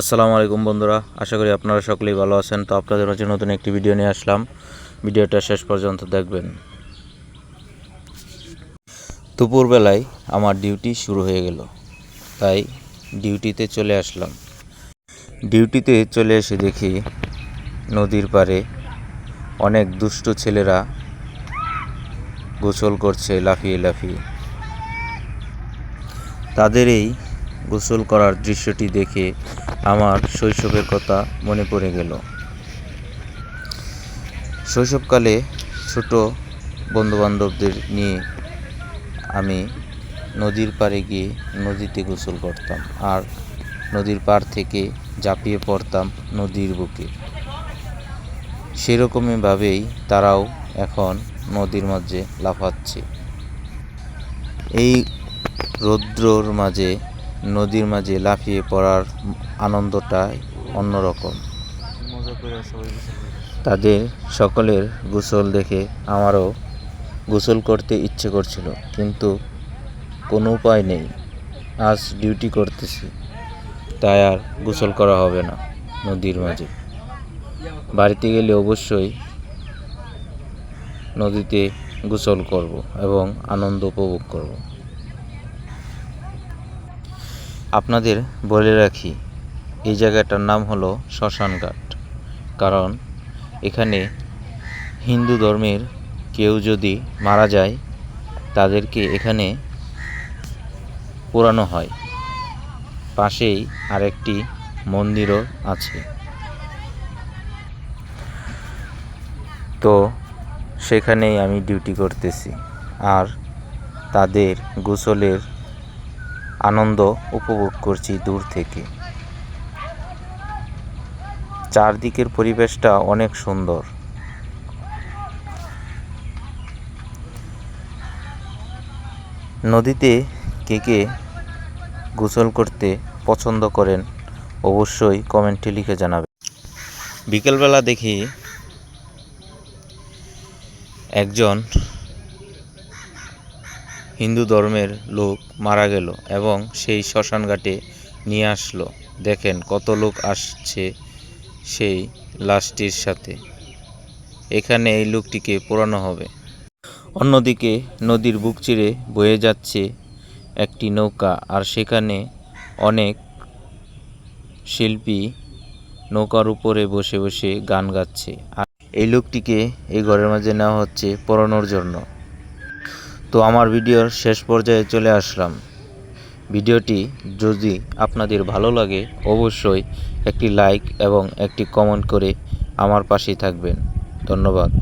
আসসালামু আলাইকুম বন্ধুরা, আশা করি আপনারা সকলেই ভালো আছেন। তো আপনাদের মাঝে নতুন একটি ভিডিও নিয়ে আসলাম। ভিডিওটা শেষ পর্যন্ত দেখবেন। দুপুরবেলায় আমার ডিউটি শুরু হয়ে গেল, তাই ডিউটিতে চলে আসলাম। ডিউটিতে চলে এসে দেখি নদীর পাড়ে অনেক দুষ্ট ছেলেরা গোসল করছে লাফিয়ে লাফিয়ে। তাদের এই গোসল করার দৃশ্যটি দেখে আমার শৈশবের কথা মনে পড়ে গেল। শৈশবকালে ছোট বন্ধুবান্ধবদের নিয়ে আমি নদীর পাড়ে গিয়ে নদীতে গোসল করতাম আর নদীর পাড় থেকে ঝাঁপিয়ে পড়তাম নদীর বুকে। সেরকমইভাবেই তারাও এখন নদীর মাঝে লাফাচ্ছে। এই রৌদ্রর মাঝে নদীর মাঝে লাফিয়ে পড়ার আনন্দটাই অন্যরকম। তাদের সকলের গোসল দেখে আমারও গোসল করতে ইচ্ছে করছিল কিন্তু কোনো উপায় নেই। আজ ডিউটি করতেছি তাই আর গোসল করা হবে না নদীর মাঝে। বাড়িতে গেলে অবশ্যই নদীতে গোসল করব এবং আনন্দ উপভোগ করব। আপনাদের বলে রাখি, এই জায়গাটার নাম হলো শ্মশানঘাট। কারণ এখানে হিন্দু ধর্মের কেউ যদি মারা যায়, তাদেরকে এখানে পোড়ানো হয়। পাশেই আরেকটি মন্দিরও আছে। তো সেখানেই আমি ডিউটি করতেছি। আর তাদের গোসলের আনন্দ উপভোগ করছি দূর থেকে। চারদিকের পরিবেশটা অনেক সুন্দর। নদীতে কে কে গোসল করতে পছন্দ করেন, অবশ্যই কমেন্টে লিখে জানাবেন। বিকেলবেলা দেখি একজন হিন্দু ধর্মের লোক মারা গেল এবং সেই শ্মশান ঘাটে নিয়ে আসলো। দেখেন কত লোক আসছে সেই লাশটির সাথে। এখানে এই লোকটিকে পোড়ানো হবে। অন্যদিকে নদীর বুক চিরে বয়ে যাচ্ছে একটি নৌকা আর সেখানে অনেক শিল্পী নৌকার উপরে বসে বসে গান গাচ্ছে। আর এই লোকটিকে এই ঘরের মাঝে নেওয়া হচ্ছে পোড়ানোর জন্য। তো আমার ভিডিওর শেষ পর্যায়ে চলে আসলাম। ভিডিওটি যদি আপনাদের ভালো লাগে, অবশ্যই একটি লাইক এবং একটি কমেন্ট করে আমার পাশেই থাকবেন। ধন্যবাদ।